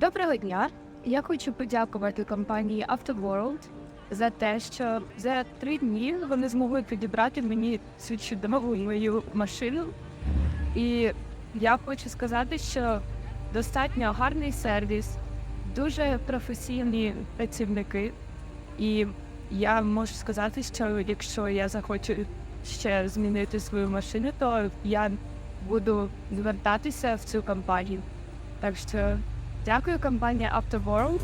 Доброго дня! Я хочу подякувати компанії AutoWorld за те, що за три дні вони змогли підібрати мені цю чудову мою машину. І я хочу сказати, що достатньо гарний сервіс, дуже професійні працівники. І я можу сказати, що якщо я захочу ще змінити свою машину, то я буду звертатися в цю компанію. Так що дякую компанії AutoWorld.